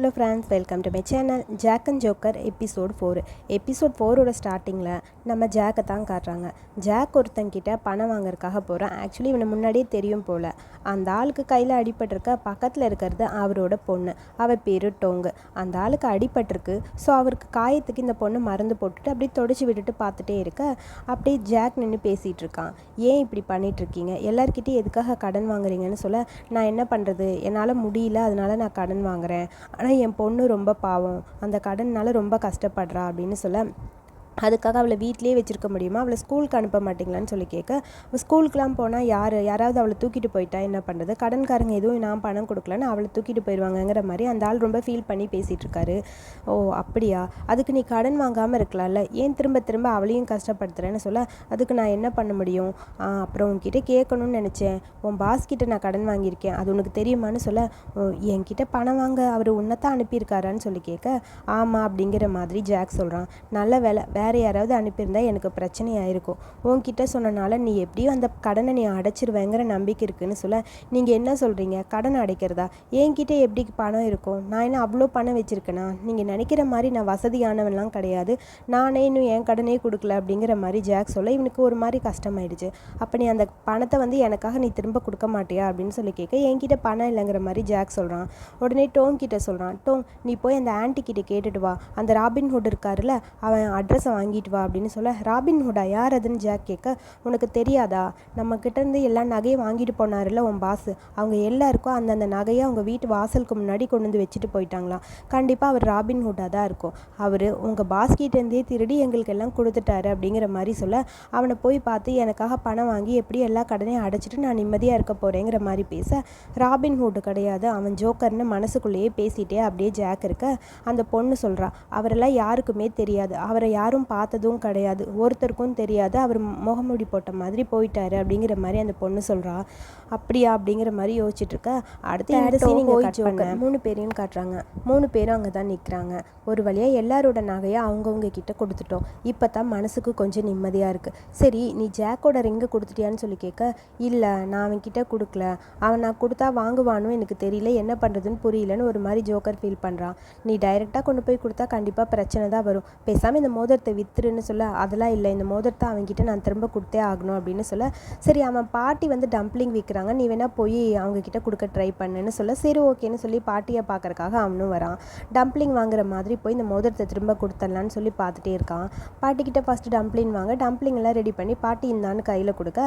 Hello friends welcome to my channel Jack and Joker episode four episode ஃபோரோட ஸ்டார்டிங்கில் நம்ம ஜாக்கை தான் காட்டுறாங்க. ஜாக் ஒருத்தங்கிட்ட பணம் வாங்குறதுக்காக போகிறான் ஆக்சுவலி இவனை முன்னாடியே தெரியும் போல். அந்த ஆளுக்கு கையில் அடிபட்டிருக்க பக்கத்தில் இருக்கிறது அவரோட பொண்ணு. அவள் பேர் டோங்கு. அந்த ஆளுக்கு அடிபட்டிருக்கு. ஸோ அவருக்கு காயத்துக்கு இந்த பொண்ணு மருந்து போட்டுட்டு அப்படியே தொடச்சி விட்டுட்டு பார்த்துட்டே இருக்க. அப்படியே ஜாக் நின்று பேசிகிட்டு இருக்கான். ஏன் இப்படி பண்ணிகிட்ருக்கீங்க இருக்கீங்க? எதுக்காக கடன் வாங்குறீங்கன்னு சொல்ல நான் என்ன பண்ணுறது என்னால் முடியல அதனால நான் கடன் வாங்குறேன். ஆனால் என் பொண்ணு ரொம்ப பாவம். அந்த கடன்னால் ரொம்ப கஷ்டப்படுறா அப்படின்னு சொல்ல அதுக்காக அவளை வீட்டிலே வச்சிருக்க முடியுமா? அவளை ஸ்கூலுக்கு அனுப்ப மாட்டீங்களான்னு சொல்லி கேட்க அவள் ஸ்கூலுக்குலாம் போனால் யார்? யாராவது அவளை தூக்கிட்டு போயிட்டா என்ன பண்ணுறது கடன்காரங்க எதுவும் நான் பணம் கொடுக்கலன்னு அவளை தூக்கிட்டு போயிடுவாங்கங்கிற மாதிரி அந்த ஆள் ரொம்ப ஃபீல் பண்ணி பேசிகிட்டு இருக்காரு. ஓ அப்படியா? அதுக்கு நீ கடன் வாங்காமல் இருக்கலாம்ல. ஏன் திரும்ப திரும்ப அவளையும் கஷ்டப்படுத்துறேன்னு சொல்ல அதுக்கு நான் என்ன பண்ண முடியும்? அப்புறம் உன்கிட்ட கேட்கணும்னு நினச்சேன். உன் பாஸ் கிட்ட நான் கடன் வாங்கியிருக்கேன். அது உனக்கு தெரியுமான்னு சொல்ல "ஓ, என்கிட்ட பணம் வாங்க அவர் உன்னத்தான் அனுப்பியிருக்காரான்னு சொல்லி கேட்க ஆமாம் அப்படிங்கிற மாதிரி ஜாக் சொல்கிறான் நல்ல வேலை வேறு யாராவது அனுப்பியிருந்தா எனக்கு பிரச்சனையாக இருக்கும் உன்கிட்ட சொன்னனால நீ எப்படியும் அந்த கடனை நீ அடைச்சிருவேங்கிற நம்பிக்கை இருக்குன்னு சொல்ல. நீங்கள் என்ன சொல்கிறீங்க கடன் அடைக்கிறதா? என்கிட்ட எப்படி பணம் இருக்கும்? நான் என்ன அவ்வளோ பணம் வச்சுருக்கேனா? நீங்கள் நினைக்கிற மாதிரி நான் வசதியானவன்லாம் கிடையாது. நானே இன்னும் என் கடனே கொடுக்கல அப்படிங்கிற மாதிரி ஜாக் சொல்ல இவனுக்கு ஒரு மாதிரி கஷ்டமாயிடுச்சு. அப்போ நீ அந்த பணத்தை வந்து எனக்காக நீ திரும்ப கொடுக்க மாட்டியா? அப்படின்னு சொல்லி கேட்க என்கிட்ட பணம் இல்லைங்கிற மாதிரி ஜாக் சொல்கிறான் உடனே டோங் கிட்ட சொல்கிறான் டோங் நீ போய் அந்த ஆன்ட்டி கிட்ட கேட்டுட்டு வா. அந்த ராபின் ஹுட் இருக்காருல்ல அவன் அட்ரஸை வாங்கிட்டு வா அப்படின்னு சொல்ல ராபின் ஹுடா யார் அதுன்னு ஜாக் கேட்க உனக்கு தெரியாதா? நம்ம இருந்து எல்லா நகையும் வாங்கிட்டு போனார்ல உன் பாஸ் அவங்க எல்லாருக்கும் அந்தந்த நகையை அவங்க வீட்டு வாசலுக்கு முன்னாடி கொண்டு வந்து வச்சுட்டு போயிட்டாங்களாம். கண்டிப்பாக அவர் ராபின் ஹுட்டாக தான் இருக்கும். அவர் உங்கள் பாஸ் திருடி எங்களுக்கு எல்லாம் கொடுத்துட்டாரு அப்படிங்கிற மாதிரி சொல்ல அவனை போய் பார்த்து எனக்காக பணம் வாங்கி எப்படி எல்லா கடனையும் அடைச்சிட்டு நான் நிம்மதியாக இருக்க போகிறேங்கிற மாதிரி பேச ராபின் ஹுட் கிடையாது. அவன் ஜோக்கர்னு மனசுக்குள்ளேயே பேசிட்டே அப்படியே ஜாக் இருக்க அந்த பொண்ணு சொல்கிறா அவரெல்லாம் யாருக்குமே தெரியாது. அவரை யாரும் பார்த்ததும் கிடையாது. ஒருத்தருக்கும் தெரியாது. அவர் முகமூடி போட்ட மாதிரி போயிட்டாரு அப்படிங்கிற மாதிரி அந்த பொண்ணு சொல்கிறா அப்படியா? அப்படிங்கிற மாதிரி யோசிச்சுட்டு இருக்க அடுத்து cut பண்ண. மூணு பேரையும் காட்டுறாங்க. மூணு பேரும் அங்கே தான் நிற்கிறாங்க ஒரு வழியாக எல்லாரோட நகையை அவங்கவுங்க கிட்ட கொடுத்துட்டோம். இப்போ தான் மனசுக்கு கொஞ்சம் நிம்மதியாக இருக்குது சரி நீ ஜாக்கோட ரிங்கை கொடுத்துட்டியான்னு சொல்லி கேட்க இல்லை நான் அவன்கிட்ட கொடுக்கல. அவன் நான் கொடுத்தா வாங்குவானோ எனக்கு தெரியல. என்ன பண்ணுறதுன்னு புரியலன்னு ஒரு மாதிரி ஜோக்கர் ஃபீல் பண்ணுறான் நீ டைரெக்டாக கொண்டு போய் கொடுத்தா கண்டிப்பாக பிரச்சனை தான் வரும். பேசாமல் இந்த மோதிரத்தை வித்துருன்னு சொல்ல அதெல்லாம் இல்லை இந்த மோதிரத்தை அவங்ககிட்ட நான் திரும்ப கொடுத்தே ஆகணும் அப்படின்னு சொல்ல சரி அவன் பாட்டி வந்து டம்ப்ளிங் விற்கிறாங்க நீ வேணால் போய் அவங்கக்கிட்ட கொடுக்க ட்ரை பண்ணுன்னு சொல்ல சரி ஓகேன்னு சொல்லி பாட்டியை பார்க்கறக்காக அவனும் வரான். டம்ப்ளிங் வாங்குற மாதிரி போய் இந்த மோதிரத்தை திரும்ப கொடுத்துடலான்னு சொல்லி பார்த்துட்டே இருக்கான். பாட்டிக்கிட்ட ஃபஸ்ட்டு டம்ப்ளிங் வாங்க டம்ப்ளிங் எல்லாம் ரெடி பண்ணி பாட்டி இந்தான்னு கையில் கொடுக்க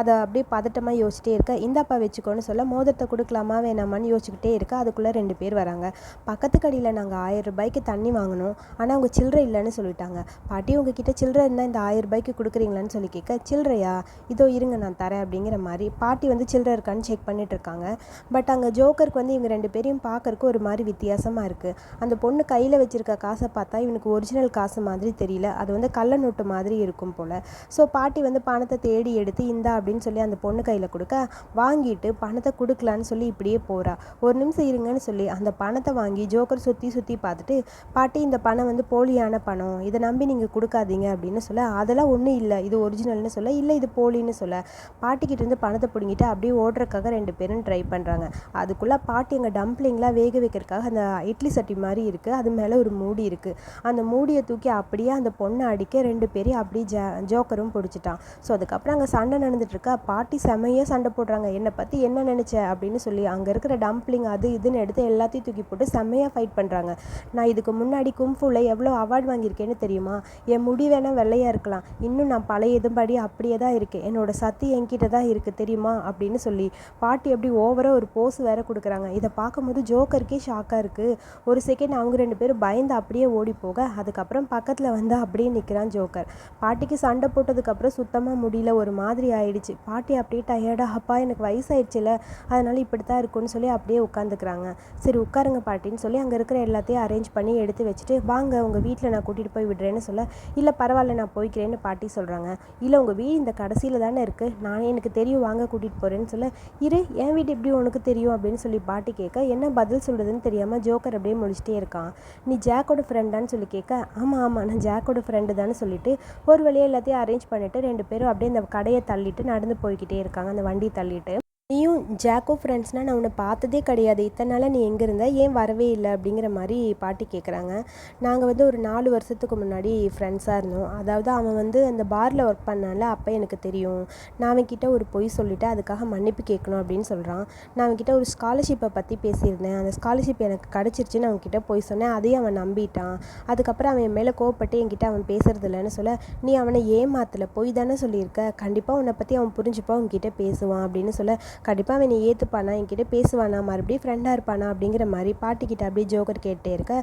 அதை அப்படியே பதட்டமாக யோசிச்சிட்டே இருக்க இந்தாப்பா வச்சுக்கோன்னு சொல்ல மோதிரத்தை கொடுக்கலாமா வேணாமான்னு யோசிச்சுக்கிட்டே இருக்க அதுக்குள்ளே ரெண்டு பேர் வராங்க. பக்கத்து கடையில் நாங்கள் ஆயிரம் ரூபாய்க்கு தண்ணி வாங்கினோம் ஆனால் அவங்க சில்லறை இல்லைன்னு சொல்லிட்டாங்க. பாட்டி உங்ககிட்ட சில்லற இருந்தால் இந்த ஆயிரம் ரூபாய்க்கு கொடுக்குறீங்களான்னு சொல்லி கேட்க சில்லறையா? இதோ இருங்க நான் தரேன் அப்படிங்கிற மாதிரி பாட்டி வந்து சில்லறை இருக்கான்னு செக் பண்ணிட்டு இருக்காங்க. பட் அங்கே ஜோக்கருக்கு வந்து இவங்க ரெண்டு பேரையும் பார்க்கறக்கு ஒரு மாதிரி வித்தியாசமாக இருக்குது அந்த பொண்ணு கையில் வச்சிருக்க காசை பார்த்தா இவனுக்கு ஒரிஜினல் காசு மாதிரி தெரியல. அது வந்து கள்ள நோட்டு மாதிரி இருக்கும் போல். ஸோ பாட்டி வந்து பணத்தை தேடி எடுத்து இந்தா அப்படின்னு சொல்லி அந்த பொண்ணு கையில் கொடுக்க வாங்கிட்டு பணத்தை கொடுக்கலான்னு சொல்லி இப்படியே போகிறா ஒரு நிமிஷம் இருங்கன்னு சொல்லி அந்த பணத்தை வாங்கி ஜோக்கர் சுற்றி சுற்றி பார்த்துட்டு பாட்டி இந்த பணம் வந்து போலியான பணம். இதை நம்பி நீங்கள் நீங்கள் கொடுக்காதீங்க அப்படின்னு சொல்ல அதெல்லாம் ஒன்றும் இல்லை. இது ஒரிஜினல்னு சொல்ல இல்லை இது போலின்னு சொல்ல. பாட்டிக்கிட்ட இருந்து பணத்தை பிடுங்கிட்டு அப்படியே ஓடுறக்காக ரெண்டு பேரும் ட்ரை பண்ணுறாங்க அதுக்குள்ளே பாட்டி எங்கள் டம்ப்ளிங்லாம் வேக வைக்கிறதுக்காக அந்த இட்லி சட்டி மாதிரி இருக்குது அது மேலே ஒரு மூடி இருக்குது அந்த மூடியை தூக்கி அப்படியே அந்த பொண்ணை அடிக்க ரெண்டு பேரையும் அப்படியே ஜ ஜோக்கரும் பிடிச்சிட்டான். ஸோ அதுக்கப்புறம் அங்கே சண்டை நடந்துட்டுருக்கா. பாட்டி செமையாக சண்டை போடுறாங்க. என்னை பற்றி என்ன நினச்ச? அப்படின்னு சொல்லி அங்கே இருக்கிற டம்ப்ளிங் அது இதுன்னு எடுத்து எல்லாத்தையும் தூக்கி போட்டு செமையாக ஃபைட் பண்ணுறாங்க நான் இதுக்கு முன்னாடி கும்ஃபுல எவ்வளோ அவார்ட் வாங்கியிருக்கேன்னு தெரியுமா? என் முடி வேணால் வெள்ளையாக இருக்கலாம். இன்னும் நான் பழைய இதுபடி அப்படியே தான் இருக்கேன். என்னோட சத்து என்கிட்ட தான் இருக்குது தெரியுமா? அப்படின்னு சொல்லி பாட்டி எப்படி ஓவராக ஒரு போஸ் வேற கொடுக்குறாங்க. இதை பார்க்கும்போது ஜோக்கருக்கே ஷாக்காக இருக்குது ஒரு செகண்ட் அவங்க ரெண்டு பேரும் பயந்து அப்படியே ஓடி போக அதுக்கப்புறம் பக்கத்தில் வந்து அப்படியே நிற்கிறான் ஜோக்கர். பாட்டிக்கு சண்டை போட்டதுக்கப்புறம் சுத்தமாக முடியல ஒரு மாதிரி ஆயிடுச்சு. பாட்டி அப்படியே டயர்டாக அப்பா எனக்கு வயசாயிடுச்சுல அதனால இப்படி தான் இருக்கும்னு சொல்லி அப்படியே உட்காந்துக்கிறாங்க சரி உட்காருங்க பாட்டின்னு சொல்லி அங்கே இருக்கிற எல்லாத்தையும் அரேஞ்ச் பண்ணி எடுத்து வச்சுட்டு வாங்க உங்கள் வீட்டில் நான் கூட்டிகிட்டு போய் விடுறேன்னு சொல்லி இல்லை பரவாயில்ல நான் போய்க்கிறேன்னு பாட்டி சொல்கிறாங்க. இல்லை உங்கள் வீடு இந்த கடைசியில் தானே இருக்குது. நானே எனக்கு தெரியும் வாங்க கூட்டிகிட்டு போகிறேன்னு சொல்ல இரு என் வீடு எப்படி உனக்கு தெரியும்? அப்படின்னு சொல்லி பாட்டி கேட்க என்ன பதில் சொல்கிறதுன்னு தெரியாமல் ஜோக்கர் அப்படியே முடிச்சிட்டே இருக்கான். நீ ஜாக்கோட ஃப்ரெண்டான்னு சொல்லி கேட்க ஆமாம் ஆமாம் நான் ஜாக்கோட ஃப்ரெண்டு தான் சொல்லிட்டு ஒரு வழியாக எல்லாத்தையும் அரேஞ்ச் பண்ணிவிட்டு ரெண்டு பேரும் அப்படியே அந்த கடையை தள்ளிட்டு நடந்து போய்கிட்டே இருக்காங்க. அந்த வண்டி தள்ளிட்டு. நீயும் ஜாக்கோ ஃப்ரெண்ட்ஸ்னால் நான் உன்னை பார்த்ததே கிடையாது. இத்தனை நாளாக நீ எங்கே இருந்த? ஏன் வரவே இல்லை? அப்படிங்கிற மாதிரி பாட்டி கேட்குறாங்க நாங்கள் வந்து ஒரு நாலு வருஷத்துக்கு முன்னாடி ஃப்ரெண்ட்ஸாக இருந்தோம். அதாவது அவன் வந்து அந்த பாரில் ஒர்க் பண்ணால அப்போ எனக்கு தெரியும். நான் அவன்கிட்ட ஒரு பொய் சொல்லிவிட்டு அதுக்காக மன்னிப்பு கேட்கணும் அப்படின்னு சொல்கிறான் நான் அவன்கிட்ட ஒரு ஸ்காலர்ஷிப்பை பற்றி பேசியிருந்தேன். அந்த ஸ்காலர்ஷிப் எனக்கு கிடச்சிருச்சுன்னு அவன்கிட்ட போய் சொன்னேன். அதையும் அவன் நம்பிட்டான். அதுக்கப்புறம் அவன் என் மேலே கோவப்பட்டு என்கிட்ட அவன் பேசுறது இல்லைன்னு சொல்ல நீ அவனை ஏமாத்தலை. பொய் தானே சொல்லியிருக்க. கண்டிப்பாக உன்னை பற்றி அவன் புரிஞ்சுப்பா. அவன்கிட்ட பேசுவான். அப்படின்னு சொல்ல கண்டிப்பாக அவன் நீ ஏற்றுப்பானா என்கிட்ட பேசுவானா? மறுபடியும் ஃப்ரெண்டாக இருப்பானா? அப்படிங்கிற மாதிரி பாட்டிக்கிட்ட அப்படியே ஜோக்கர் கேட்டே இருக்க.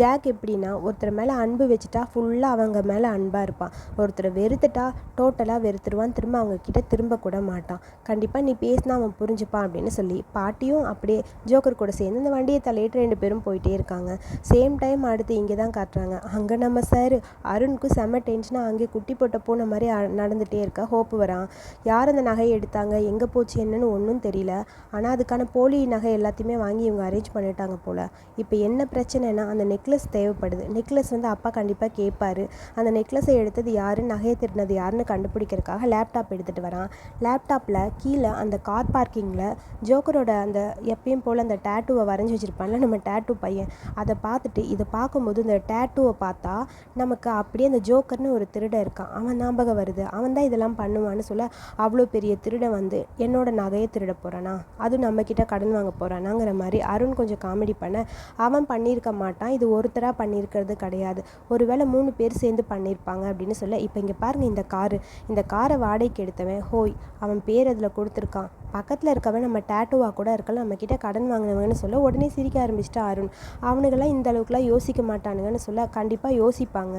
ஜாக் எப்படின்னா ஒருத்தர் மேலே அன்பு வச்சுட்டா ஃபுல்லாக அவங்க மேலே அன்பாக இருப்பான். ஒருத்தரை வெறுத்துட்டா டோட்டலாக வெறுத்துருவான். திரும்ப அவங்க கிட்ட திரும்ப கூட மாட்டான். கண்டிப்பாக நீ பேசினா அவன் புரிஞ்சுப்பான் அப்படின்னு சொல்லி பாட்டியும் அப்படியே ஜோக்கர் கூட சேர்ந்து இந்த வண்டியை தலையிட்டு ரெண்டு பேரும் போயிட்டே இருக்காங்க. சேம் டைம் அடுத்து இங்கே தான் காட்டுறாங்க. அங்கே நம்ம சார் அருணுக்கு செம்ம டென்ஷனாக அங்கே குட்டி போட்ட போன மாதிரி நடந்துகிட்டே இருக்க. ஹோப்பு வரான். யார் அந்த நகையை எடுத்தாங்க? எங்கே போச்சு? என்னன்னு ஒன்றும் தெரியல. ஆனால் அதுக்கான போலி நகை எல்லாத்தையுமே வாங்கி இவங்க அரேஞ்ச் பண்ணிட்டாங்க போல். இப்போ என்ன பிரச்சனைனா அந்த நெக்லஸ் தேவைப்படுது. நெக்லஸ் வந்து அப்பா கண்டிப்பாக கேட்பாரு அந்த நெக்லஸை எடுத்தது யார்? நகையை திருடினது யாருன்னு கண்டுபிடிக்கிறதுக்காக லேப்டாப் எடுத்துகிட்டு வரான். லேப்டாப்பில் கீழே அந்த கார் பார்க்கிங்கில் ஜோக்கரோட அந்த எப்பயும் போல் அந்த டேட்டூவை வரைஞ்சி வச்சுருப்பான்ல நம்ம டேட்டூ பையன். அதை பார்த்துட்டு இதை பார்க்கும்போது இந்த டேட்டூவை பார்த்தா நமக்கு அப்படியே அந்த ஜோக்கர்னு ஒரு திருடன் இருக்கான். அவன் ஞாபகம் வருது. அவன் தான் இதெல்லாம் பண்ணுவான்னு சொல்ல அவ்வளோ பெரிய திருடன் வந்து என்னோட நகை நகையை திருட போகிறானா அதுவும் நம்மக்கிட்ட கடன் வாங்க போகிறானாங்கிற மாதிரி அருண் கொஞ்சம் காமெடி பண்ண அவன் பண்ணியிருக்க மாட்டான். இது ஒருத்தராக பண்ணியிருக்கிறது கிடையாது. ஒருவேளை மூணு பேர் சேர்ந்து பண்ணியிருப்பாங்க அப்படின்னு சொல்ல இப்போ இங்கே பாருங்கள் இந்த காரு இந்த காரை வாடகைக்கு எடுத்தவன் ஹோய் அவன் பேர் அதில் கொடுத்துருக்கான். பக்கத்தில் இருக்கவன் நம்ம டேட்டோவாக கூட இருக்கலாம். நம்மக்கிட்ட கடன் வாங்கினவங்கன்னு சொல்ல உடனே சிரிக்க ஆரம்பிச்சிட்டா அருண். அவனுங்கெல்லாம் இந்த அளவுக்குலாம் யோசிக்க மாட்டானுங்கன்னு சொல்ல கண்டிப்பாக யோசிப்பாங்க.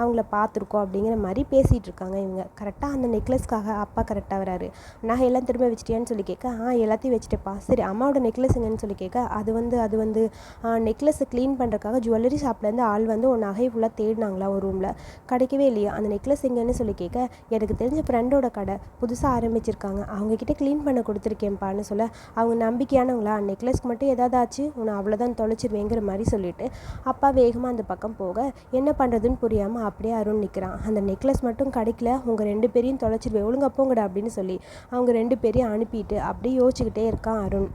அவங்கள பார்த்துருக்கோம் அப்படிங்கிற மாதிரி பேசிகிட்டு இருக்காங்க இவங்க. கரெக்டாக அந்த நெக்லஸ்க்காக அப்பா கரெக்டாக வராரு. நகையெல்லாம் திரும்ப வச்சிட்டியான்னு சொல்லி கேட்க ஆ எல்லாத்தையும் வச்சுட்டேப்பா. சரி அம்மாவோட நெக்லஸுங்கன்னு சொல்லி கேட்க அது வந்து அது வந்து நெக்லஸை க்ளீன் பண்ணுறக்காக ஜுவல்லரி ஷாப்லேருந்து ஆள் வந்து உன் நகை ஃபுல்லாக தேடினாங்களா ஒரு ரூமில் கிடைக்கவே இல்லையா. அந்த நெக்லஸ் எங்கன்னு சொல்லி கேட்க எனக்கு தெரிஞ்ச ஃப்ரெண்டோட கடை. புதுசாக ஆரம்பிச்சிருக்காங்க. அவங்கக்கிட்ட க்ளீன் பண்ண கொடுத்துருக்கேன்ப்பான்னு சொல்ல அவங்க நம்பிக்கையானவங்களா? நெக்லஸ்க்கு மட்டும் ஏதாவது ஆச்சு உன்னை அவ்வளோதான் தொலைச்சிருவேங்கிற மாதிரி சொல்லிட்டு அப்பா வேகமாக அந்த பக்கம் போக என்ன பண்ணுறதுன்னு புரியாமல் அப்படியே அருண் நிற்கிறான் அந்த நெக்லஸ் மட்டும் கிடைக்கல உங்கள் ரெண்டு பேரையும் தொலைச்சிருவேன் ஒழுங்கா போங்கடா அப்படின்னு சொல்லி அவங்க ரெண்டு பேரையும் அனுப்பிட்டு அப்படியே யோசிச்சுக்கிட்டே இருக்கான் அருண்.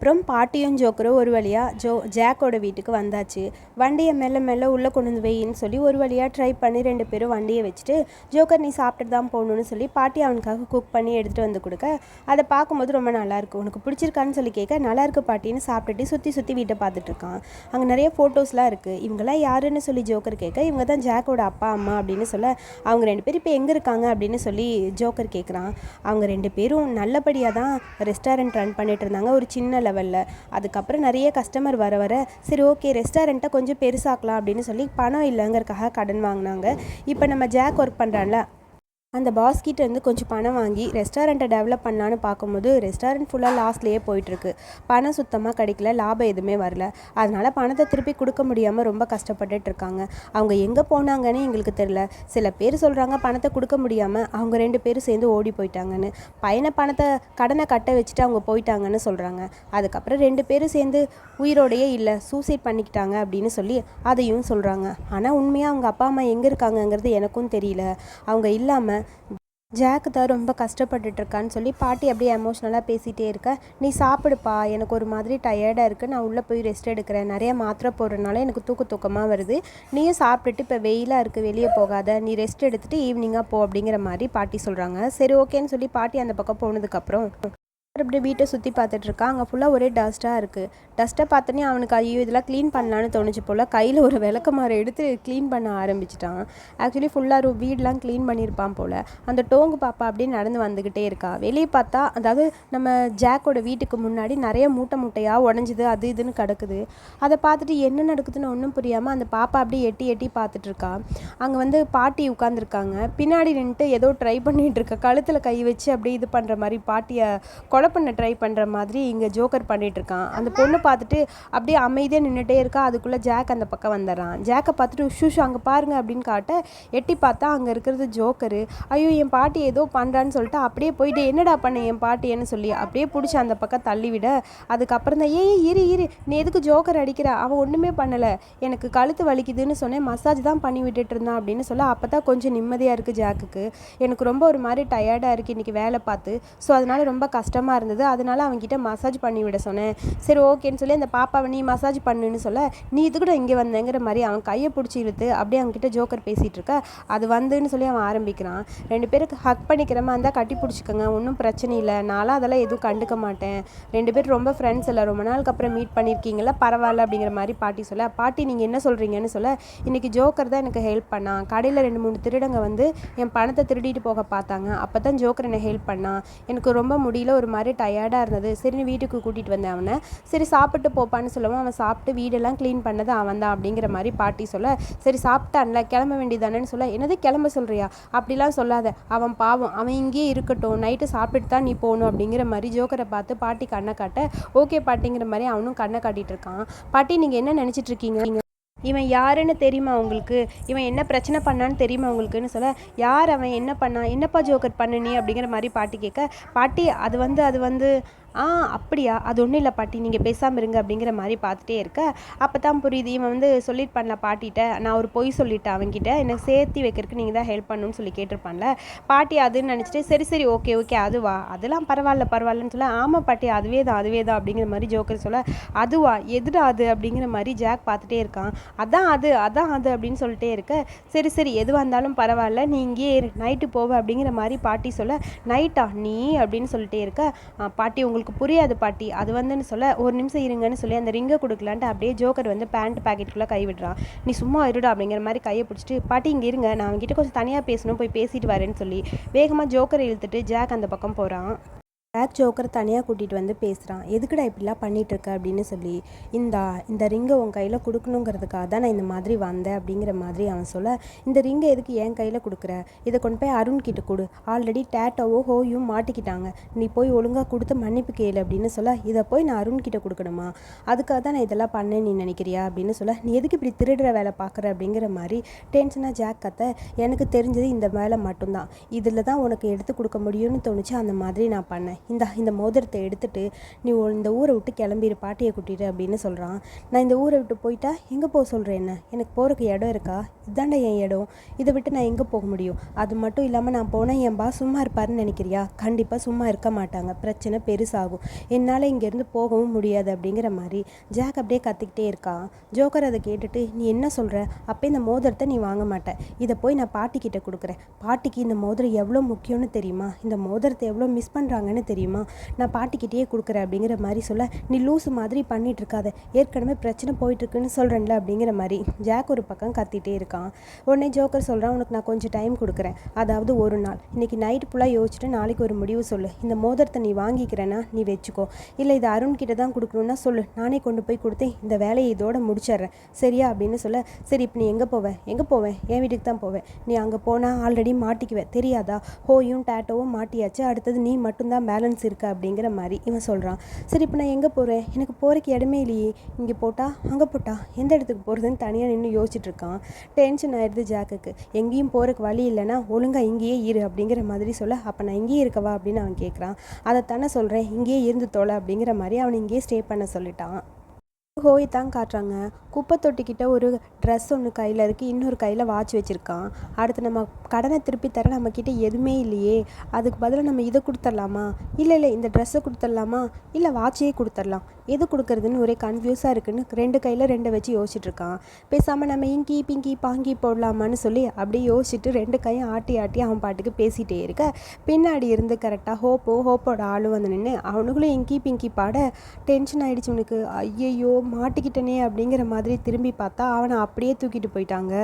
அப்புறம் பாட்டியும் ஜோக்கரும் ஒரு வழியாக ஜோ ஜாக்கோட வீட்டுக்கு வந்தாச்சு. வண்டியை மெல்ல மெல்ல உள்ளே கொண்டு வந்து வையின்னு சொல்லி ஒரு வழியாக ட்ரை பண்ணி ரெண்டு பேரும் வண்டியை வச்சுட்டு ஜோக்கர் நீ சாப்பிட்டுட்டு தான் போகணுன்னு சொல்லி பாட்டி அவனுக்காக குக் பண்ணி எடுத்துகிட்டு வந்து கொடுக்க. அதை பார்க்கும்போது ரொம்ப நல்லாயிருக்கு உனக்கு பிடிச்சிருக்கான்னு சொல்லி கேட்க நல்லாயிருக்கு பாட்டின்னு சாப்பிட்டுட்டு சுற்றி சுற்றி வீட்டை பார்த்துட்டு இருக்கான். அங்கே நிறைய ஃபோட்டோஸ்லாம் இருக்குது இவங்கெல்லாம் யாருன்னு சொல்லி ஜோக்கர் கேட்க இவங்க தான் ஜாக்கோட அப்பா அம்மா அப்படின்னு சொல்ல அவங்க ரெண்டு பேரும் இப்போ எங்கே இருக்காங்க? அப்படின்னு சொல்லி ஜோக்கர் கேட்குறான். அவங்க ரெண்டு பேரும் நல்லபடியாக தான் ரெஸ்டாரண்ட் ரன் பண்ணிட்டு இருந்தாங்க. ஒரு சின்ன லெவலில் அதுக்கப்புறம் நிறைய கஸ்டமர் வர வர சரி ஓகே ரெஸ்டாரண்ட்டை கொஞ்சம் பெருசாக்கலாம் அப்படின்னு சொல்லி பணம் இல்லைங்கிறதுக்காக கடன் வாங்கினாங்க. இப்போ நம்ம ஜாக் ஒர்க் பண்ணுறான்ல அந்த பாஸ் கிட்ட இருந்து கொஞ்சம் பணம் வாங்கி ரெஸ்டாரண்ட்டை டெவலப் பண்ணலான்னு பார்க்கும்போது ரெஸ்டாரண்ட் ஃபுல்லாக லாஸ்ட்லேயே போயிட்டுருக்கு. பணம் சுத்தமாக கிடைக்கல லாபம் எதுவுமே வரல. அதனால் பணத்தை திருப்பி கொடுக்க முடியாமல் ரொம்ப கஷ்டப்பட்டுட்டு இருக்காங்க. அவங்க எங்கே போனாங்கன்னு எங்களுக்கு தெரில சில பேர் சொல்கிறாங்க பணத்தை கொடுக்க முடியாமல் அவங்க ரெண்டு பேரும் சேர்ந்து ஓடி போயிட்டாங்கன்னு. பையனை பணத்தை கடனை கட்ட வச்சுட்டு அவங்க போயிட்டாங்கன்னு சொல்கிறாங்க அதுக்கப்புறம் ரெண்டு பேரும் சேர்ந்து உயிரோடையே இல்லை சூசைட் பண்ணிக்கிட்டாங்க அப்படின்னு சொல்லி அதையும் சொல்கிறாங்க ஆனால் உண்மையாக அவங்க அப்பா அம்மா எங்கே இருக்காங்கங்கிறது எனக்கும் தெரியல. அவங்க இல்லாமல் ஜாக்கு தான் ரொம்ப கஷ்டப்பட்டுட்டு இருக்கான்னு சொல்லி பாட்டி அப்படியே எமோஷ்னலாக பேசிகிட்டே இருக்க நீ சாப்பிடுப்பா எனக்கு ஒரு மாதிரி டயர்டாக இருக்குது நான் உள்ளே போய் ரெஸ்ட் எடுக்கிறேன். நிறைய மாத்திரை போடுறதுனால எனக்கு தூக்க தூக்கமாக வருது. நீயும் சாப்பிட்டுட்டு இப்போ வெயிலாக இருக்குது வெளியே போகாத. நீ ரெஸ்ட் எடுத்துகிட்டு ஈவினிங்காக போ அப்படிங்கிற மாதிரி பாட்டி சொல்கிறாங்க சரி ஓகேன்னு சொல்லி பாட்டி அந்த பக்கம் போனதுக்கப்புறம் அப்படியே வீட்டை சுற்றி பார்த்துட்டு அங்கே ஃபுல்லாக ஒரே டஸ்ட்டாக இருக்குது டஸ்ட்டை பார்த்தோன்னே அவனுக்கு ஐயோ இதெல்லாம் க்ளீன் பண்ணலான்னு தோணுச்சு போல். கையில் ஒரு விளக்கமாரை எடுத்து க்ளீன் பண்ண ஆரம்பிச்சிட்டான். ஆக்சுவலி ஃபுல்லாக வீடெலாம் க்ளீன் பண்ணியிருப்பான் போல். அந்த டோங்கு பாப்பா அப்படியே நடந்து வந்துக்கிட்டே இருக்கா. வெளியே பார்த்தா அதாவது நம்ம ஜாக்கோட வீட்டுக்கு முன்னாடி நிறைய மூட்டை மூட்டையாக உடஞ்சிது அது இதுன்னு கிடக்குது. அதை பார்த்துட்டு என்ன நடக்குதுன்னு ஒன்றும் புரியாமல் அந்த பாப்பா அப்படியே எட்டி எட்டி பார்த்துட்டு இருக்கா. அங்கே வந்து பாட்டி உட்காந்துருக்காங்க பின்னாடி நின்றுட்டு ஏதோ ட்ரை பண்ணிகிட்டு இருக்கா. கழுத்தில் கை வச்சு அப்படியே இது பண்ணுற மாதிரி பாட்டியை கொலை பண்ண ட்ரை பண்ணுற மாதிரி இங்கே ஜோக்கர் பண்ணிட்டு இருக்கான். அந்த பொண்ணு பார்த்துட்டு அப்படியே அமைதியாக நின்றுட்டே இருக்கா. அதுக்குள்ளே ஜாக் அந்த பக்கம் வந்துடுறான். ஜாக்கை பார்த்துட்டு ஷூஷு அங்கே பாருங்க அப்படின்னு காட்ட எட்டி பார்த்தா அங்கே இருக்கிறது ஜோக்கரு. ஐயோ என் பாட்டி ஏதோ பண்ணுறான்னு சொல்லிட்டு அப்படியே போயிட்டு என்னடா பண்ண என் பாட்டின்னு சொல்லி அப்படியே பிடிச்சி அந்த பக்கம் தள்ளிவிட அதுக்கப்புறம் தான் ஏய் இரு இரு நீ எதுக்கு ஜோக்கர் அடிக்கிற? அவன் ஒன்றுமே பண்ணலை. எனக்கு கழுத்து வலிக்குதுன்னு சொன்னேன். மசாஜ் தான் பண்ணி விட்டுட்டு இருந்தான் அப்படின்னு சொல்ல அப்போ தான் கொஞ்சம் நிம்மதியாக இருக்குது ஜாக்குக்கு. எனக்கு ரொம்ப ஒரு மாதிரி டயர்டாக இருக்குது இன்றைக்கி வேலை பார்த்து. ஸோ அதனால் ரொம்ப கஷ்டமாக கஷ்டமாக இருந்தது. அதனால அவன்கிட்ட மசாஜ் பண்ணி விட சொன்னேன். சரி ஓகேன்னு சொல்லி அந்த பாப்பாவை நீ மசாஜ் பண்ணுன்னு சொல்ல நீ இது கூட இங்கே வந்தேங்கிற மாதிரி அவன் கையை பிடிச்சி இழுத்து அப்படியே அவங்ககிட்ட ஜோக்கர் பேசிகிட்டு இருக்க. அது வந்துன்னு சொல்லி அவன் ஆரம்பிக்கிறான். ரெண்டு பேருக்கு ஹக் பண்ணிக்கிற மாதிரி இருந்தால் கட்டி பிடிச்சிக்கோங்க. ஒன்றும் பிரச்சனை இல்லை. நான்லாம் அதெல்லாம் எதுவும் கண்டுக்க மாட்டேன். ரெண்டு பேரும் ரொம்ப ஃப்ரெண்ட்ஸ் இல்லை. ரொம்ப நாளுக்கு அப்புறம் மீட் பண்ணியிருக்கீங்களா பரவாயில்ல அப்படிங்கிற மாதிரி பாட்டி சொல்ல பாட்டி நீங்கள் என்ன சொல்கிறீங்கன்னு சொல்ல இன்றைக்கி ஜோக்கர் தான் எனக்கு ஹெல்ப் பண்ணான் கடையில் ரெண்டு மூணு திருடங்க வந்து என் பணத்தை திருடிட்டு போக பார்த்தாங்க. அப்போ தான் ஜோக்கர் என்னை ஹெல்ப் பண்ணான் எனக்கு ரொம்ப முடியல. ஒரு மாதிரி டயர்டாக இருந்தது. சரின்னு வீட்டுக்கு கூட்டிகிட்டு வந்தேன் அவனை. சரி சாப்பிட்டு போப்பான்னு சொல்லவும் அவன் சாப்பிட்டு வீடெல்லாம் க்ளீன் பண்ணது அவன் தான் அப்படிங்கிற மாதிரி பாட்டி சொல்ல சரி சாப்பிட்டான்ல கிளம்ப வேண்டியதானேன்னு சொல்ல என்னது கிளம்ப சொல்கிறியா அப்படிலாம் சொல்லாத. அவன் பாவம். அவன் இங்கேயே இருக்கட்டும். நைட்டு சாப்பிட்டு தான் நீ போகணும் அப்படிங்கிற மாதிரி ஜோக்கரை பார்த்து பாட்டி கண்ணை காட்ட ஓகே பாட்டிங்கிற மாதிரி அவனும் கண்ணை காட்டிகிட்டு இருக்கான். பாட்டி நீங்கள் என்ன நினச்சிட்டு இருக்கீங்க? இவன் யாருன்னு தெரியுமா உங்களுக்கு? இவன் என்ன பிரச்சனை பண்ணான்னு தெரியுமா உங்களுக்குன்னு சொல்ல யார் அவன்? என்ன பண்ணான் என்னப்பா ஜோக்கர் பண்ண அப்படிங்கிற மாதிரி பாட்டி கேட்க பாட்டி அது வந்து அது வந்து ஆ அப்படியா? அது ஒன்றும் இல்லை பாட்டி நீங்கள் பேசாமல் இருங்க அப்படிங்கிற மாதிரி பார்த்துட்டே இருக்க. அப்போ தான் புரியுது இவன் வந்து சொல்லியிருப்பான்ல பாட்டிகிட்ட நான் ஒரு பொய் சொல்லிட்டேன் அவங்ககிட்ட எனக்கு சேர்த்து வைக்கிறதுக்கு நீங்கள் தான் ஹெல்ப் பண்ணணும்னு சொல்லி கேட்டிருப்பான்ல. பாட்டி அதுன்னு நினச்சிட்டு சரி சரி ஓகே ஓகே அதுவா அதெல்லாம் பரவாயில்ல பரவாயில்லன்னு சொல்ல ஆமாம் பாட்டி அதுவே தான் அதுவே தான் அப்படிங்கிற மாதிரி ஜோக்கர் சொல்ல அதுவா எதுடா அது? அப்படிங்கிற மாதிரி ஜாக் பார்த்துட்டே இருக்கான். அதான் அது அதான் அது அப்படின்னு சொல்லிட்டே இருக்க. சரி சரி எதுவாக இருந்தாலும் பரவாயில்ல நீ இங்கேயே நைட்டு போவ அப்படிங்கிற மாதிரி பாட்டி சொல்ல நைட்டா நீ அப்படின்னு சொல்லிட்டே இருக்க. பாட்டி உங்களுக்கு புரியாது பாட்டி. அது வந்துன்னு சொல்ல ஒரு நிமிஷம் இருங்கன்னு சொல்லி அந்த ரிங்கை கொடுக்கலான்ட்டு அப்படியே ஜோக்கர் வந்து பேண்ட் பாக்கெட்டுக்குள்ளே கை விடுறான். நீ சும்மா இருடா அப்படிங்கிற மாதிரி கையை பிடிச்சிட்டு பாட்டி இங்கே இருங்க நான் அவங்ககிட்ட கொஞ்சம் தனியாக பேசணும் போய் பேசிட்டு வரேன்னு சொல்லி வேகமாக ஜோக்கரை இழுத்துட்டு ஜாக் அந்த பக்கம் போகிறான் ஜாக் ஜோக்கர் தனியாக கூட்டிகிட்டு வந்து பேசுகிறான் எதுக்குடா இப்படிலாம் பண்ணிட்டு இருக்க அப்படின்னு சொல்லி இந்தா இந்த ரிங்கை உன் கையில் கொடுக்கணுங்கிறதுக்காக தான் நான் இந்த மாதிரி வந்தேன். அப்படிங்கிற மாதிரி அவன் சொல்ல இந்த ரிங்கை எதுக்கு என் கையில் கொடுக்குற? இதை கொண்டு போய் அருண் கிட்ட கொடு. ஆல்ரெடி டேட்டோவோ ஹோயும் மாட்டிக்கிட்டாங்க. நீ போய் ஒழுங்காக கொடுத்து மன்னிப்பு கேளு அப்படின்னு சொல்ல இதை போய் நான் அருண் கிட்ட கொடுக்கணுமா? அதுக்காக தான் நான் இதெல்லாம் பண்ணேன் நீ நினைக்கிறியா? அப்படின்னு சொல்ல நீ எதுக்கு இப்படி திருடுற வேலை பார்க்குற? அப்படிங்கிற மாதிரி டென்ஷனாக ஜாக் கத்த எனக்கு தெரிஞ்சது இந்த வேலை மட்டும்தான். இதில் தான் உனக்கு எடுத்து கொடுக்க முடியும்னு தோணுச்சு. அந்த மாதிரி நான் பண்ணேன். இந்த இந்த மோதிரத்தை எடுத்துட்டு நீ இந்த ஊரை விட்டு கிளம்பிடு பாட்டியை கூட்டிட்டு அப்படின்னு சொல்கிறான் நான் இந்த ஊரை விட்டு போயிட்டா எங்கே போக சொல்கிறேன் என்ன? எனக்கு போகிறக்கு இடம் இருக்கா? இதாண்டா என் இடம். இதை விட்டு நான் எங்கே போக முடியும்? அது மட்டும் இல்லாமல் நான் போனால் என் பா சும்மா இருப்பாருன்னு நினைக்கிறியா? கண்டிப்பாக சும்மா இருக்க மாட்டாங்க. பிரச்சனை பெருசாகும். என்னால் இங்கேருந்து போகவும் முடியாது அப்படிங்கிற மாதிரி ஜாக் அப்படியே கத்திக்கிட்டே இருக்கான். ஜோக்கர் அதை கேட்டுட்டு நீ என்ன சொல்கிற அப்போ இந்த மோதிரத்தை நீ வாங்க மாட்ட. இதை போய் நான் பாட்டிக்கிட்ட கொடுக்குறேன். பாட்டிக்கு இந்த மோதிரம் எவ்வளோ முக்கியம்னு தெரியுமா? இந்த மோதிரத்தை எவ்வளோ மிஸ் பண்ணுறாங்கன்னு தெரியுமா? நான் பாட்டிக்கிட்டேயே கொடுக்குறேன் அப்படிங்கிற மாதிரி சொல்ல நீ லூசு மாதிரி பண்ணிட்டு இருக்காத ஏற்கனவே பிரச்சனை போயிட்டு இருக்குன்னு சொல்கிறேன்ல அப்படிங்கிற மாதிரி ஜாக் ஒரு பக்கம் கத்திட்டே இருக்கான். உடனே ஜோக்கர் சொல்கிறான் உனக்கு நான் கொஞ்சம் டைம் கொடுக்குறேன். அதாவது ஒரு நாள். இன்னைக்கு நைட் ஃபுல்லாக யோசிச்சுட்டு நாளைக்கு ஒரு முடிவு சொல்லு. இந்த மோதிரத்தை நீ வாங்கிக்கிறேன்னா நீ வச்சுக்கோ. இல்லை இது அருண் கிட்ட தான் கொடுக்கணும்னா சொல்லு. நானே கொண்டு போய் கொடுத்தேன். இந்த வேலையை இதோட முடிச்சிடுறேன். சரியா? அப்படின்னு சொல்ல சரி இப்போ நீ எங்கே போவேன் எங்கே போவேன் என் வீட்டுக்கு தான் போவேன் நீ அங்கே போனால் ஆல்ரெடி மாட்டிக்குவேன் தெரியாதா? ஹோயும் டேட்டோவும் மாட்டியாச்சு. அடுத்தது நீ மட்டும்தான் பேலன்ஸ் இருக்க அப்படிங்கிற மாதிரி இவன் சொல்கிறான் சரி இப்போ நான் எங்கே போகிறேன் எனக்கு போகிறக்கு இடமே இல்லையே. இங்கே போட்டால் அங்கே போட்டால் எந்த இடத்துக்கு போகிறதுன்னு தனியாக நின்று யோசிச்சுட்டு இருக்கான். டென்ஷன் ஆயிடுது ஜாக்குக்கு. எங்கேயும் போகிறக்கு வழி இல்லைன்னா ஒழுங்கா இங்கேயே இரு அப்படிங்கிற மாதிரி சொல்ல அப்போ நான் இங்கேயே இருக்கவா அப்படின்னு அவன் கேட்குறான் அதை தானே சொல்கிறேன் இங்கேயே இருந்து தொலை அப்படிங்கிற மாதிரி அவனை இங்கேயே ஸ்டே பண்ண சொல்லிட்டான். ஹோய் தான் காட்டுறாங்க குப்பை தொட்டிக்கிட்ட ஒரு ட்ரெஸ் ஒன்று கையில் இருக்குது இன்னொரு கையில் வாட்ச் வச்சுருக்கான். அடுத்து நம்ம கடனை திருப்பி தர நம்மக்கிட்ட எதுவுமே இல்லையே. அதுக்கு பதிலாக நம்ம இதை கொடுத்துர்லாமா இல்லை இல்லை இந்த ட்ரெஸ்ஸை கொடுத்துர்லாமா இல்லை வாட்சையே கொடுத்துர்லாம் எது கொடுக்குறதுன்னு ஒரே கன்ஃபியூஸாக இருக்குன்னு ரெண்டு கையில் ரெண்டை வச்சு யோசிச்சுட்ருக்கான். பேசாமல் நம்ம இங்கி பிங்கி பாங்கி போடலாமான்னு சொல்லி அப்படியே யோசிச்சுட்டு ரெண்டு கையும் ஆட்டி ஆட்டி அவன் பாட்டுக்கு பேசிகிட்டே இருக்க. பின்னாடி இருந்து கரெக்டாக ஹோப்போ ஹோப்போட ஆளும் வந்து நின்று அவனுங்களும் இங்கி பிங்கி பாட டென்ஷன் ஆகிடுச்சு உனக்கு. ஐயையோ மாட்டிக்கிட்டனே அப்படிங்கிற மாதிரி திரும்பி பார்த்தா அவனை அப்படியே தூக்கிட்டு போயிட்டாங்க.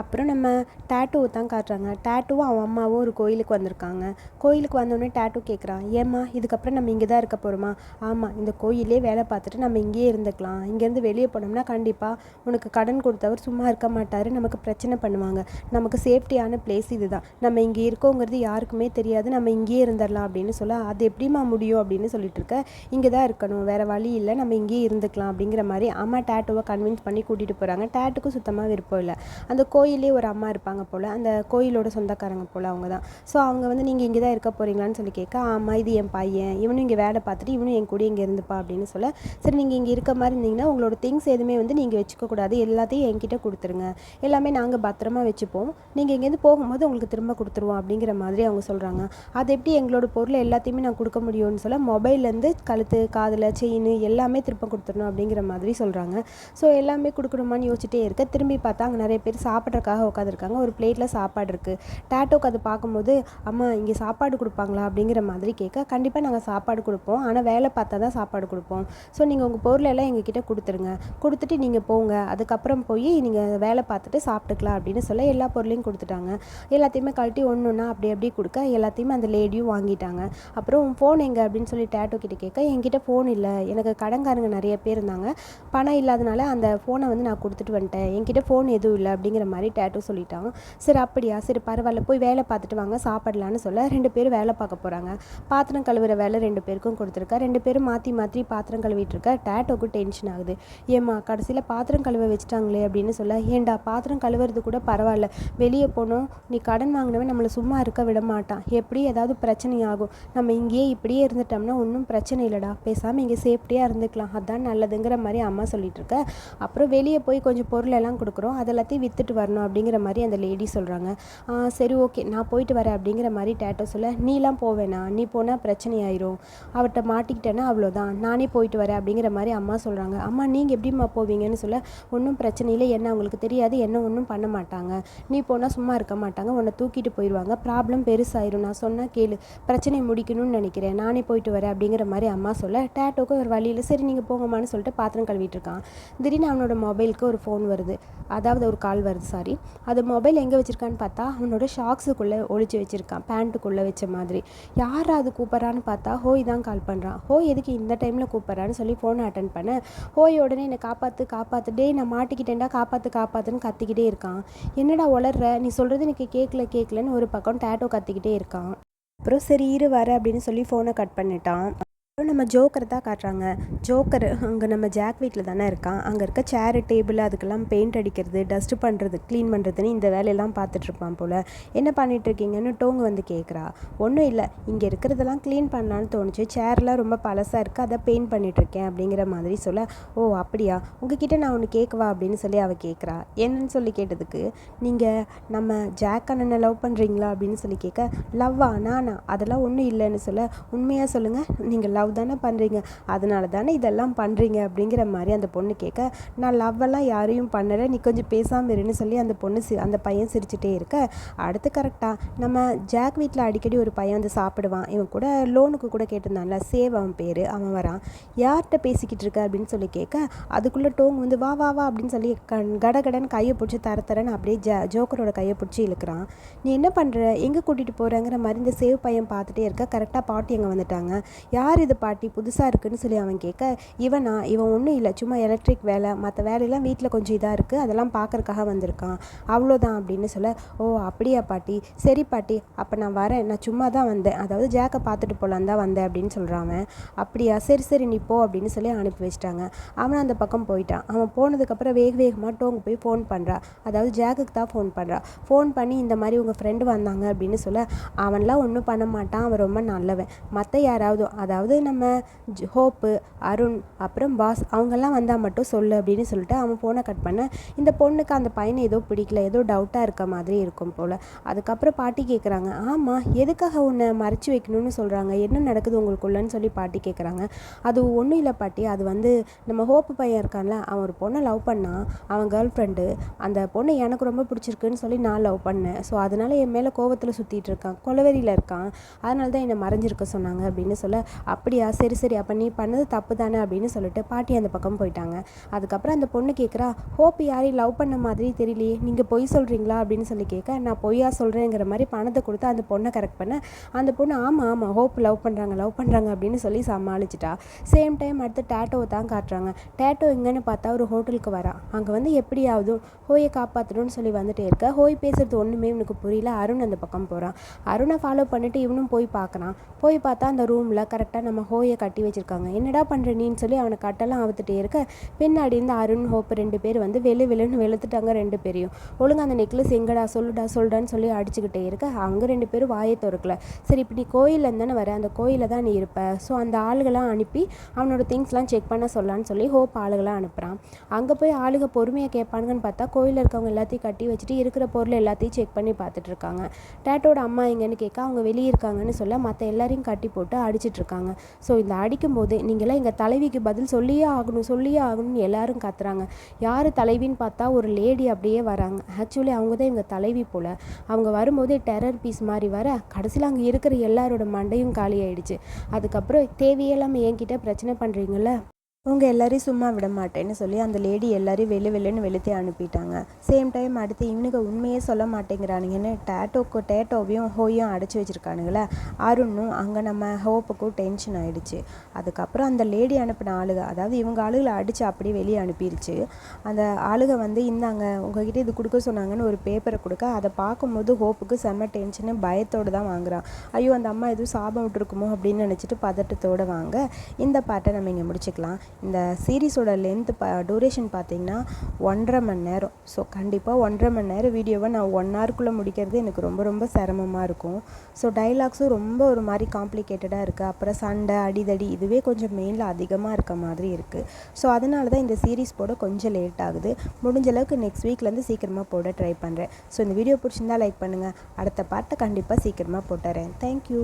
அப்புறம் நம்ம டேட்டூவை தான் காட்டுறாங்க. டேட்டூவும் அவன் அம்மாவும் ஒரு கோயிலுக்கு வந்திருக்காங்க. கோயிலுக்கு வந்தோடனே டேட்டூ கேட்குறான் ஏம்மா இதுக்கப்புறம் நம்ம இங்கே தான் இருக்க போகிறோமா ஆமாம் இந்த கோயிலே வேலை பார்த்துட்டு நம்ம இங்கேயே இருந்துக்கலாம். இங்கேருந்து வெளியே போனோம்னா கண்டிப்பாக உனக்கு கடன் கொடுத்தவர் சும்மா இருக்க மாட்டார். நமக்கு பிரச்சனை பண்ணுவாங்க. நமக்கு சேஃப்டியான பிளேஸ் இது தான் நம்ம இங்கே இருக்கோங்கிறது யாருக்குமே தெரியாது. நம்ம இங்கேயே இருந்துடலாம் அப்படின்னு சொல்ல அது எப்படிம்மா முடியும்? அப்படின்னு சொல்லிட்டு இருக்க இங்கே தான் இருக்கணும். வேறு வழி இல்லை. நம்ம இங்கேயே இருந்துக்கலாம். அப்படிங்கிற மாதிரி அம்மா டேட்டூவை கன்வின்ஸ் பண்ணி கூட்டிகிட்டு போகிறாங்க டேட்டுக்கும் சுத்தமாக விருப்பம் இல்லை. அந்த கோயில் கோயிலே ஒரு அம்மா இருப்பாங்க போல் அந்த கோயிலோட சொந்தக்காரங்க போல் அவங்க தான் ஸோ அவங்க வந்து நீங்கள் இங்கே தான் இருக்க போகிறீங்களான்னு சொல்லி கேட்க ஆமாம் இது என் பையன். இவனும் இங்கே வேலை பார்த்துட்டு இவனும் என் கூட இங்கே இருந்துப்பா அப்படின்னு சொல்ல சரி நீங்கள் இங்கே இருக்க மாதிரி இருந்தீங்கன்னா உங்களோட திங்ஸ் எதுவுமே வந்து நீங்கள் வச்சுக்கக்கூடாது எல்லாத்தையும் என்கிட்ட கொடுத்துருங்க. எல்லாமே நாங்கள் பத்திரமா வச்சுப்போம். நீங்கள் இங்கேருந்து போகும்போது உங்களுக்கு திரும்ப கொடுத்துருவோம் அப்படிங்கிற மாதிரி அவங்க சொல்கிறாங்க அது எப்படி எங்களோட பொருளை எல்லாத்தையுமே நான் கொடுக்க முடியும்னு சொல்ல மொபைல்லேருந்து கழுத்து காதில் செயின் எல்லாமே திரும்ப கொடுத்துடணும் அப்படிங்கிற மாதிரி சொல்கிறாங்க ஸோ எல்லாமே கொடுக்கணுமான்னு யோசிச்சுட்டே இருக்க திரும்பி பார்த்தா அங்கே நிறைய பேர் சாப்பிட்றக்காக உட்காந்துருக்காங்க ஒரு பிளேட்டில் சாப்பாடு இருக்குது டேட்டோக்கு அது பார்க்கும்போது அம்மா இங்கே சாப்பாடு கொடுப்பாங்களா? அப்படிங்கிற மாதிரி கேட்க கண்டிப்பாக நாங்கள் சாப்பாடு கொடுப்போம். ஆனால் வேலை பார்த்தா தான் சாப்பாடு கொடுப்போம். ஸோ நீங்கள் உங்கள் பொருளெல்லாம் எங்ககிட்ட கொடுத்துருங்க. கொடுத்துட்டு நீங்கள் போங்க. அதுக்கப்புறம் போய் நீங்கள் வேலை பார்த்துட்டு சாப்பிட்டுக்கலாம் அப்படின்னு சொல்ல எல்லா பொருளையும் கொடுத்துட்டாங்க. எல்லாத்தையுமே கழட்டி ஒன்று ஒன்றா அப்படி அப்படி கொடுக்க எல்லாத்தையுமே அந்த லேடியும் வாங்கிட்டாங்க. அப்புறம் உன் ஃபோன் எங்கே? அப்படின்னு சொல்லி டேட்டோ கிட்ட கேட்க என்கிட்ட ஃபோன் இல்லை. எனக்கு கடன்காரங்க நிறைய பேர் இருந்தாங்க. பணம் இல்லாதனால அந்த ஃபோனை வந்து நான் கொடுத்துட்டு வந்துட்டேன். என்கிட்ட ஃபோன் எதுவும் இல்லை அப்படிங்கிற மாதிரி டேட்டும் சொல்லிட்டான். சரி அப்படியா? சரி பரவாயில்ல போய் வேலை பார்த்துட்டு வாங்க சாப்பிடலான்னு சொல்ல ரெண்டு பேரும் வேலை பார்க்க போகிறாங்க பாத்திரம் கழுவுற வேலை ரெண்டு பேருக்கும் கொடுத்துருக்கா. ரெண்டு பேரும் மாற்றி மாற்றி பாத்திரம் கழுவிட்டு இருக்க டேட்டோக்கு டென்ஷன் ஆகுது. ஏம்மா கடைசியில் பாத்திரம் கழுவ வச்சுட்டாங்களே அப்படின்னு சொல்ல ஏண்டா பாத்திரம் கழுவுறது கூட பரவாயில்ல. வெளியே போனோம் நீ கடன் வாங்கினவன் நம்மளை சும்மா இருக்க விட மாட்டான். எப்படி ஏதாவது பிரச்சனை ஆகும் நம்ம இங்கேயே இப்படியே இருந்துட்டோம்னா ஒன்றும் பிரச்சனை இல்லைடா. பேசாமல் இங்கே சேஃப்டியாக இருந்துக்கலாம். அதான் நல்லதுங்கிற மாதிரி அம்மா சொல்லிட்டு இருக்க அப்புறம் வெளியே போய் கொஞ்சம் பொருள் எல்லாம் கொடுக்குறோம். அது எல்லாத்தையும் வரணும். பண்ணணும் அப்படிங்கிற மாதிரி அந்த லேடி சொல்கிறாங்க சரி ஓகே நான் போயிட்டு வரேன் அப்படிங்கிற மாதிரி டேட்டோ சொல்ல நீலாம் போவேனா நீ போனால் பிரச்சனை ஆயிரும் அவர்கிட்ட மாட்டிக்கிட்டேன்னா அவ்வளோதான் நானே போயிட்டு வரேன் அப்படிங்கிற மாதிரி அம்மா சொல்கிறாங்க அம்மா நீங்கள் எப்படிம்மா போவீங்கன்னு சொல்ல ஒன்றும் பிரச்சனை இல்லை என்ன அவங்களுக்கு தெரியாது. என்ன ஒன்றும் பண்ண மாட்டாங்க. நீ போனால் சும்மா இருக்க மாட்டாங்க. உன்னை தூக்கிட்டு போயிடுவாங்க ப்ராப்ளம் பெருசாயிரும். நான் சொன்னால் கேளு. பிரச்சனை முடிக்கணும்னு நினைக்கிறேன். நானே போயிட்டு வரேன் அப்படிங்கிற மாதிரி அம்மா சொல்ல டேட்டோக்கு ஒரு வழியில் சரி நீங்கள் போங்கம்மான்னு சொல்லிட்டு பாத்திரம் கழுவிட்டு இருக்கான். திடீர்னு அவனோட மொபைலுக்கு ஒரு ஃபோன் வருது. அதாவது ஒரு கால் வருது சாரி அது மொபைல் எங்கே வச்சுருக்கான்னு பார்த்தா அவனோட ஷாக்ஸுக்குள்ளே ஒழிச்சு வச்சுருக்கான். பேண்ட்டுக்குள்ளே வச்ச மாதிரி. யார் அது கூப்பிட்றான்னு பார்த்தா ஹோய் தான் கால் பண்ணுறான் ஹோய் எதுக்கு இந்த டைமில் கூப்பிட்றான்னு சொல்லி ஃபோனை அட்டன் பண்ணேன் ஹோய் உடனே என்னை காப்பாற்று காப்பாற்று டே நான் மாட்டிக்கிட்டேன்டா காப்பாற்று காப்பாற்றுன்னு கத்திக்கிட்டே இருக்கான். என்னடா உளர்ற? நீ சொல்கிறது எனக்கு கேட்கல கேட்கலன்னு ஒரு பக்கம் டேட்டோ கத்திக்கிட்டே இருக்கான். அப்புறம் சரி இரு வர அப்படின்னு சொல்லி ஃபோனை கட் பண்ணிட்டான். நம்ம ஜோக்கர் தான் காட்டுறாங்க. ஜோக்கர் அங்கே நம்ம ஜாக் வீட்டில் தானே இருக்கான். அங்கே இருக்க சேரு டேபிள் அதுக்கெல்லாம் பெயிண்ட் அடிக்கிறது டஸ்ட் பண்ணுறது க்ளீன் பண்ணுறதுன்னு இந்த வேலையெல்லாம் பார்த்துட்ருப்பான் போல். என்ன பண்ணிகிட்ருக்கீங்கன்னு டோங்கு வந்து கேட்குறா ஒன்றும் இல்லை. இங்கே இருக்கிறதெல்லாம் க்ளீன் பண்ணலான்னு தோணுச்சு. சேர்லாம் ரொம்ப பழசாக இருக்குது அதை பெயிண்ட் பண்ணிகிட்ருக்கேன் அப்படிங்கிற மாதிரி சொல்ல ஓ அப்படியா? உங்ககிட்ட நான் ஒன்று கேட்கவா? அப்படின்னு சொல்லி அவள் கேட்குறா என்னன்னு சொல்லி கேட்டதுக்கு நீங்கள் நம்ம ஜாக் அண்ணனை லவ் பண்ணுறீங்களா அப்படின்னு சொல்லி கேட்க லவ்வா? நானா? அதெல்லாம் ஒன்றும் இல்லைன்னு சொல்ல உண்மையாக சொல்லுங்கள் நீங்கள் லவ் தானே பண்ணுறீங்க அதனால தானே இதெல்லாம் பண்ணுறீங்க அப்படிங்கிற மாதிரி அந்த பொண்ணு கேட்க நான் லவ்வெல்லாம் யாரையும் பண்ணலை. நீ கொஞ்சம் பேசாமல் இருன்னு சொல்லி அந்த பொண்ணு சி அந்த பையன் சிரிச்சுட்டே இருக்க. அடுத்து கரெக்டாக நம்ம ஜாக் வீட்டில் அடிக்கடி ஒரு பையன் வந்து சாப்பிடுவான். இவன் கூட லோனுக்கு கூட கேட்டிருந்தான்ல. சேவ் அவன் பேர். அவன் வரான். யார்கிட்ட பேசிக்கிட்டு இருக்க? அப்படின்னு சொல்லி கேட்க அதுக்குள்ளே டோங் வந்து வா வா வா அப்படின்னு சொல்லி கண் கடகடன் கையை பிடிச்சி தர தரன்னு அப்படியே ஜ ஜோக்கரோட கையை பிடிச்சி இழுக்கிறான். நீ என்ன பண்ணுற எங்கே கூட்டிகிட்டு போகிறேங்கிற மாதிரி இந்த சேவ் பையன் பார்த்துட்டே இருக்க. கரெக்டாக பாட்டி எங்கே வந்துட்டாங்க. யார் இது பாட்டி புதுசாக இருக்குன்னு சொல்லி அவன் கேட்க இவனா? இவன் ஒன்றும் இல்லை. சும்மா எலக்ட்ரிக் வேலை மற்ற வேலையெல்லாம் வீட்டில் கொஞ்சம் இதாக இருக்குது அதெல்லாம் பார்க்கறக்காக வந்திருக்கான். அவ்வளோதான் அப்படின்னு சொல்ல ஓ அப்படியா பாட்டி. சரி பாட்டி அப்போ நான் வரேன். நான் சும்மா தான் வந்தேன். அதாவது ஜாக்கை பார்த்துட்டு போகலான் தான் வந்தேன் அப்படின்னு சொல்கிறான் அவன். அப்படியா? சரி சரி நீ போ அப்படின்னு சொல்லி அனுப்பி வச்சிட்டாங்க. அவன் அந்த பக்கம் போயிட்டான். அவன் போனதுக்கப்புறம் வேக வேகமாக டோங்க போய் ஃபோன் பண்ணுறா அதாவது ஜாக்குக்கு தான் ஃபோன் பண்ணுறா ஃபோன் பண்ணி இந்த மாதிரி உங்கள் ஃப்ரெண்டு வந்தாங்க அப்படின்னு சொல்ல அவன்லாம் ஒன்றும் பண்ண மாட்டான். அவன் ரொம்ப நல்லவன். மற்ற யாராவது அதாவது நம்ம ஹோப்பு அருண் அப்புறம் பாஸ் அவங்கெல்லாம் வந்தால் மட்டும் சொல்லு அப்படின்னு சொல்லிட்டு அவன் ஃபோனை கட் பண்ண. இந்த பொண்ணுக்கு அந்த பையனை ஏதோ பிடிக்கல ஏதோ டவுட்டாக இருக்க மாதிரி இருக்கும் போல். அதுக்கப்புறம் பாட்டி கேட்குறாங்க ஆமாம் எதுக்காக உன்னை மறைச்சி வைக்கணும்னு சொல்கிறாங்க என்ன நடக்குது உங்களுக்குள்ளன்னு சொல்லி பாட்டி கேட்குறாங்க அது ஒன்றும் இல்லை பாட்டி அது வந்து நம்ம ஹோப்பு பையன் இருக்கான்ல அவன் ஒரு பொண்ணை லவ் பண்ணான் அவன் கேர்ள் ஃப்ரெண்டு அந்த பொண்ணு எனக்கு ரொம்ப பிடிச்சிருக்குன்னு சொல்லி நான் லவ் பண்ணேன். ஸோ அதனால் என் மேலே கோவத்தில் சுற்றிட்டு இருக்கான் கொலவெறியில் இருக்கான். அதனால தான் என்னை மறைஞ்சிருக்க சொன்னாங்க அப்படின்னு சொல்ல அப்படி அப்படியா? சரி சரி. அப்போ நீ பண்ணது தப்பு தானே அப்படின்னு சொல்லிட்டு பாட்டி அந்த பக்கம் போயிட்டாங்க. அதுக்கப்புறம் அந்த பொண்ணு கேட்குறா ஹோப் யாரையும் லவ் பண்ண மாதிரி தெரியலையே. நீங்கள் பொய் சொல்கிறீங்களா அப்படின்னு சொல்லி கேட்க நான் பொய்யா சொல்கிறேங்கிற மாதிரி பணத்தை கொடுத்து அந்த பொண்ணை கரெக்ட் பண்ண. அந்த பொண்ணு ஆமாம் ஆமாம் ஹோப் லவ் பண்ணுறாங்க லவ் பண்ணுறாங்க அப்படின்னு சொல்லி சமாளிச்சிட்டா. சேம் டைம் அடுத்து டேட்டோவை தான் காட்டுறாங்க. டேட்டோ எங்கன்னு பார்த்தா ஒரு ஹோட்டலுக்கு வரா. அங்கே வந்து எப்படியாவது ஹோயை காப்பாற்றணும்னு சொல்லி வந்துட்டே இருக்க. ஹோய் பேசுறது ஒன்றுமே இவனுக்கு புரியல. அருண் அந்த பக்கம் போகிறான் அருணை ஃபாலோ பண்ணிட்டு இவனும் போய் பார்க்குறான். போய் பார்த்தா அந்த ரூமில் கரெக்டாக நம்ம ஹோயை கட்டி வச்சுருக்காங்க. என்னடா பண்ணுற நீன்னு சொல்லி அவனை கட்டெல்லாம் அவுத்துட்டே இருக்க. பின்னாடி இருந்து அருண் ஹோப் ரெண்டு பேர் வந்து வெளு வெளுன்னு வெளுத்துட்டாங்க ரெண்டு பேரையும். ஒழுங்காக அந்த நெக்லஸ் எங்கடா சொல்லுடா சொல்லுடான்னு சொல்லி அடிச்சுக்கிட்டே இருக்க. அங்கே ரெண்டு பேரும் வாயை திறக்கல. சரி இப்போ நீ கோயிலில் தானே வர அந்த கோயிலில் தான் நீ இருப்ப. ஸோ அந்த ஆளுகளாம் அனுப்பி அவனோட திங்ஸ்லாம் செக் பண்ண சொல்லலான்னு சொல்லி ஹோப் ஆளுகளாம் அனுப்புகிறான் அங்கே போய் ஆளுக பொறுமையாக கேட்பானுங்கன்னு பார்த்தா கோயிலில் இருக்கவங்க எல்லாத்தையும் கட்டி வச்சுட்டு இருக்கிற பொருள் எல்லாத்தையும் செக் பண்ணி பார்த்துட்டு இருக்காங்க. டேட்டோட அம்மா எங்கன்னு கேட்க அவங்க வெளியே இருக்காங்கன்னு சொல்ல மற்ற எல்லாரையும் கட்டி போட்டு அடிச்சிட்ருக்காங்க ஸோ இந்த அடிக்கும்போது நீங்களாம் எங்கள் தலைவிக்கு பதில் சொல்லியே ஆகணும் சொல்லியே ஆகணும்னு எல்லாரும் கத்துறாங்க. யார் தலைவின்னு பார்த்தா ஒரு லேடி அப்படியே வராங்க. ஆக்சுவலி அவங்க தான் எங்கள் தலைவி போல். அவங்க வரும்போது டெரர் பீஸ் மாதிரி வர கடைசியில் அங்கே இருக்கிற எல்லாரோட மண்டையும் காலி ஆயிடுச்சு அதுக்கப்புறம் தேவையில்லாமல் என்கிட்ட பிரச்சனை பண்ணுறீங்கள உங்கள் எல்லாரையும் சும்மா விட மாட்டேன்னு சொல்லி அந்த லேடி எல்லாரையும் வெளி வெளின்னு வெளுத்தே அனுப்பிட்டாங்க. சேம் டைம் அடுத்து இவனுக்கு உண்மையே சொல்ல மாட்டேங்கிறானுங்கன்னு டேட்டோக்கு டேட்டோவையும் ஹோயும் அடைச்சி வச்சுருக்கானுங்களே. அருணும் அங்கே நம்ம ஹோப்புக்கும் டென்ஷன் ஆகிடுச்சு அதுக்கப்புறம் அந்த லேடி அனுப்பின ஆளுக அதாவது இவங்க ஆளுகளை அடித்து அப்படியே வெளியே அனுப்பிடுச்சு அந்த ஆளுக வந்து இந்தாங்க உங்ககிட்ட இது கொடுக்க சொன்னாங்கன்னு ஒரு பேப்பரை கொடுக்க அதை பார்க்கும்போது ஹோப்புக்கு செம்ம டென்ஷனு பயத்தோடு தான் வாங்குறான் ஐயோ அந்த அம்மா எதுவும் சாபம் விட்டுருக்குமோ அப்படின்னு நினச்சிட்டு பதட்டத்தோடு வாங்க. இந்த பாட்டை நம்ம இங்கே முடிச்சுக்கலாம். இந்த சீரீஸோட லென்த்து ப டூரேஷன் பார்த்தீங்கன்னா ஒன்றரை மணி நேரம். ஸோ கண்டிப்பாக ஒன்றரை மணி நேரம் வீடியோவை நான் ஒன் ஹவருக்குள்ளே முடிக்கிறது எனக்கு ரொம்ப ரொம்ப சிரமமாக இருக்கும். ஸோ டைலாக்ஸும் ரொம்ப ஒரு மாதிரி காம்ப்ளிகேட்டடாக இருக்குது அப்புறம் சண்டை அடிதடி இதுவே கொஞ்சம் மெயினில் அதிகமாக இருக்க மாதிரி இருக்குது ஸோ அதனால தான் இந்த சீரீஸ் போட கொஞ்சம் லேட் ஆகுது. முடிஞ்ச அளவுக்கு நெக்ஸ்ட் வீக்லேருந்து சீக்கிரமாக போட ட்ரை பண்ணுறேன் ஸோ இந்த வீடியோ பிடிச்சிருந்தா லைக் பண்ணுங்கள் அடுத்த பாட்டை கண்டிப்பாக சீக்கிரமாக போட்டுறேன். தேங்க்யூ